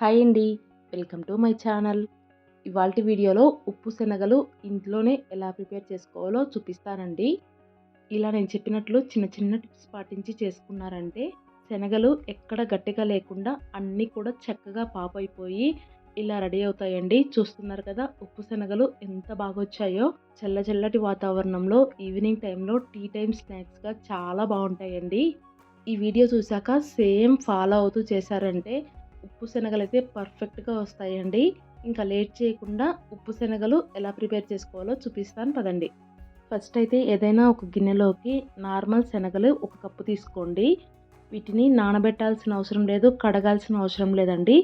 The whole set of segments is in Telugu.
హాయ్ అండి. Welcome to my channel. ఇవాళ వీడియోలో ఉప్పు శనగలు ఇంట్లోనే ఎలా ప్రిపేర్ చేసుకోవాలో చూపిస్తానండి. ఇలా నేను చెప్పినట్లు చిన్న చిన్న టిప్స్ పాటించి చేసుకున్నారంటే శనగలు ఎక్కడ గట్టిగా లేకుండా అన్నీ కూడా చక్కగా పాపైపోయి ఇలా రెడీ అవుతాయండి. చూస్తున్నారు కదా ఉప్పు శనగలు ఎంత బాగా వచ్చాయో. చల్ల చల్లటి వాతావరణంలో ఈవినింగ్ టైంలో టీ టైం స్నాక్స్గా చాలా బాగుంటాయండి. ఈ వీడియో చూశాక సేమ్ ఫాలో అవుతూ చేశారంటే ఉప్పు శనగలు అయితే పర్ఫెక్ట్గా వస్తాయండి. ఇంకా లేట్ చేయకుండా ఉప్పు శనగలు ఎలా ప్రిపేర్ చేసుకోవాలో చూపిస్తాను పదండి. ఫస్ట్ అయితే ఏదైనా ఒక గిన్నెలోకి నార్మల్ శనగలు ఒక కప్పు తీసుకోండి. వీటిని నానబెట్టాల్సిన అవసరం లేదు కడగాల్సిన అవసరం లేదండి.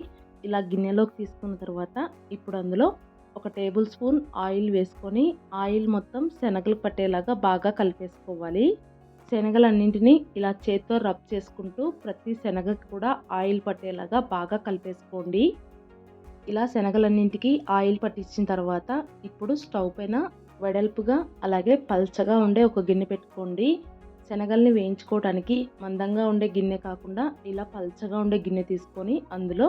ఇలా గిన్నెలోకి తీసుకున్న తర్వాత ఇప్పుడు అందులో ఒక టేబుల్ స్పూన్ ఆయిల్ వేసుకొని ఆయిల్ మొత్తం శనగలు పట్టేలాగా బాగా కలిపేసుకోవాలి. శనగలన్నింటినీ ఇలా చేత్తో రబ్ చేసుకుంటూ ప్రతి శనగకి కూడా ఆయిల్ పట్టేలాగా బాగా కలిపేసుకోండి. ఇలా శనగలన్నింటికి ఆయిల్ పట్టించిన తర్వాత ఇప్పుడు స్టవ్ పైన వెడల్పుగా అలాగే పల్చగా ఉండే ఒక గిన్నె పెట్టుకోండి. శనగల్ని వేయించుకోవడానికి మందంగా ఉండే గిన్నె కాకుండా ఇలా పల్చగా ఉండే గిన్నె తీసుకొని అందులో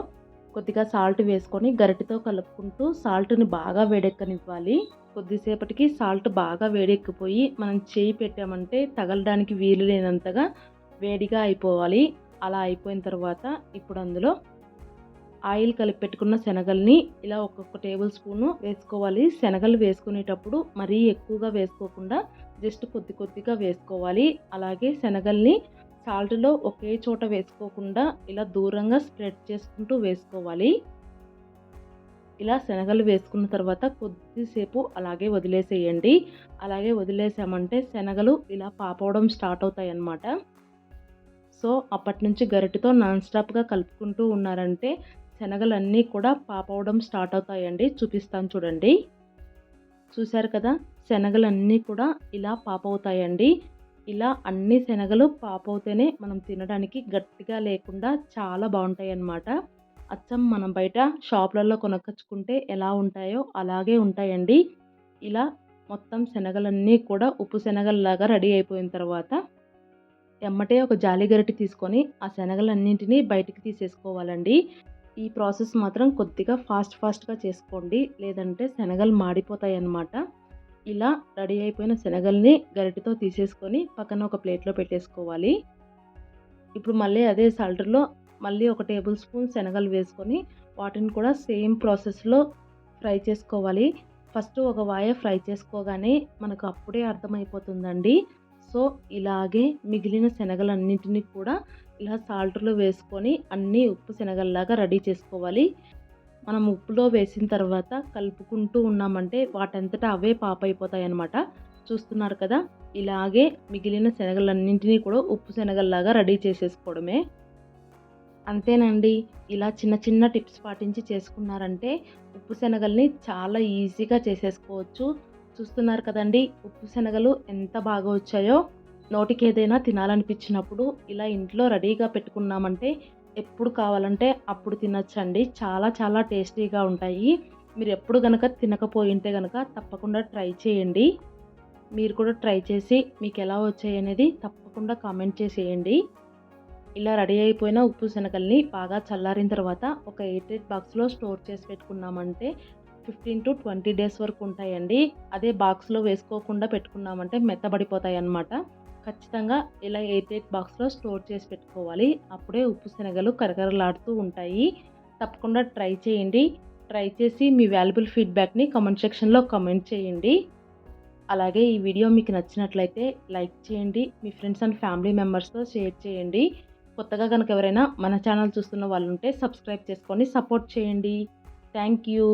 కొద్దిగా సాల్ట్ వేసుకొని గరిటెతో కలుపుకుంటూ సాల్ట్ని బాగా వేడెక్కనివ్వాలి. కొద్దిసేపటికి సాల్ట్ బాగా వేడెక్కిపోయి మనం చేయి పెట్టామంటే తగలడానికి వీలు లేనంతగా వేడిగా అయిపోవాలి. అలా అయిపోయిన తర్వాత ఇప్పుడు అందులో ఆయిల్ కలిపి పెట్టుకున్న శనగల్ని ఇలా ఒక్కొక్క టేబుల్ స్పూను వేసుకోవాలి. శనగలు వేసుకునేటప్పుడు మరీ ఎక్కువగా వేసుకోకుండా జస్ట్ కొద్ది కొద్దిగా వేసుకోవాలి. అలాగే శనగల్ని సాల్ట్లో ఒకే చోట వేసుకోకుండా ఇలా దూరంగా స్ప్రెడ్ చేసుకుంటూ వేసుకోవాలి. ఇలా శనగలు వేసుకున్న తర్వాత కొద్దిసేపు అలాగే వదిలేసేయండి. అలాగే వదిలేసామంటే శనగలు ఇలా పాపవడం స్టార్ట్ అవుతాయి అన్నమాట సో అప్పటి నుంచి గరిటెతో నాన్ స్టాప్గా కలుపుకుంటూ ఉన్నారంటే శనగలు అన్నీ కూడా పాపవడం స్టార్ట్ అవుతాయండి. చూపిస్తాను చూడండి. చూశారు కదా? శనగలన్నీ కూడా ఇలా పాపవుతాయండి. ఇలా అన్ని శనగలు పాపవుతేనే మనం తినడానికి గట్టిగా లేకుండా చాలా బాగుంటాయి అన్నమాట అచ్చం మనం బయట షాప్లలో కొనకొచ్చుకుంటే ఎలా ఉంటాయో అలాగే ఉంటాయండి. ఇలా మొత్తం శనగలన్నీ కూడా ఉప్పు శనగల్లాగా రెడీ అయిపోయిన తర్వాత ఎమ్మటే ఒక జాలి గరిటె తీసుకొని ఆ శనగలన్నింటినీ బయటికి తీసేసుకోవాలండి. ఈ ప్రాసెస్ మాత్రం కొద్దిగా ఫాస్ట్ ఫాస్ట్గా చేసుకోండి. లేదంటే శనగలు మాడిపోతాయి అన్నమాట ఇలా రెడీ అయిపోయిన శనగల్ని గరిటతో తీసేసుకొని పక్కన ఒక ప్లేట్లో పెట్టేసుకోవాలి. ఇప్పుడు మళ్ళీ అదే సాల్టర్లో మళ్ళీ ఒక టేబుల్ స్పూన్ శనగలు వేసుకొని వాటిని కూడా సేమ్ ప్రాసెస్లో ఫ్రై చేసుకోవాలి. ఫస్ట్ ఒక వాయ ఫ్రై చేసుకోగానే మనకు అప్పుడే అర్థమైపోతుందండి. సో ఇలాగే మిగిలిన శనగలన్నింటినీ కూడా ఇలా సాల్ట్లో వేసుకొని అన్నీ ఉప్పు శనగల్లాగా రెడీ చేసుకోవాలి. మనం ఉప్పులో వేసిన తర్వాత కలుపుకుంటూ ఉన్నామంటే వాటంతటా అవే పాప అయిపోతాయి అన్నమాట చూస్తున్నారు కదా? ఇలాగే మిగిలిన శనగలన్నింటినీ కూడా ఉప్పు శనగల్లాగా రెడీ చేసేసుకోవడమే. అంతేనండి. ఇలా చిన్న చిన్న టిప్స్ పాటించి చేసుకున్నారంటే ఉప్పు శనగల్ని చాలా ఈజీగా చేసేసుకోవచ్చు. చూస్తున్నారు కదండి? ఉప్పు శనగలు ఎంత బాగా వచ్చాయో. నోటికి ఏదైనా తినాలనిపించినప్పుడు ఇలా ఇంట్లో రెడీగా పెట్టుకున్నామంటే ఎప్పుడు కావాలంటే అప్పుడు తినచ్చండి. చాలా చాలా టేస్టీగా ఉంటాయి. మీరు ఎప్పుడు కనుక తినకపోయింటే కనుక తప్పకుండా ట్రై చేయండి. మీరు కూడా ట్రై చేసి మీకు ఎలా వచ్చాయి అనేది తప్పకుండా కామెంట్ చేసేయండి. ఇలా రెడీ అయిపోయిన ఉప్పు శనగల్ని బాగా చల్లారిన తర్వాత ఒక ఎయిట్ ఎయిట్ బాక్స్లో స్టోర్ చేసి పెట్టుకున్నామంటే ఫిఫ్టీన్ టు ట్వంటీ డేస్ వరకు ఉంటాయండి. అదే బాక్స్లో వేసుకోకుండా పెట్టుకున్నామంటే మెత్తబడిపోతాయి అన్నమాట ఖచ్చితంగా ఇలా ఎయిట్ ఎయిట్ బాక్స్లో స్టోర్ చేసి పెట్టుకోవాలి. అప్పుడే ఉప్పు శనగలు కరకరలాడుతూ ఉంటాయి. తప్పకుండా ట్రై చేయండి. ట్రై చేసి మీ వాల్యుబుల్ ఫీడ్బ్యాక్ని కమెంట్ సెక్షన్లో కమెంట్ చేయండి. అలాగే ఈ వీడియో మీకు నచ్చినట్లయితే లైక్ చేయండి. మీ ఫ్రెండ్స్ అండ్ ఫ్యామిలీ మెంబర్స్తో షేర్ చేయండి. కొత్తగా కనుక ఎవరైనా మన ఛానల్ చూస్తున్న వాళ్ళు ఉంటే సబ్స్క్రైబ్ చేసుకొని సపోర్ట్ చేయండి. Thank you.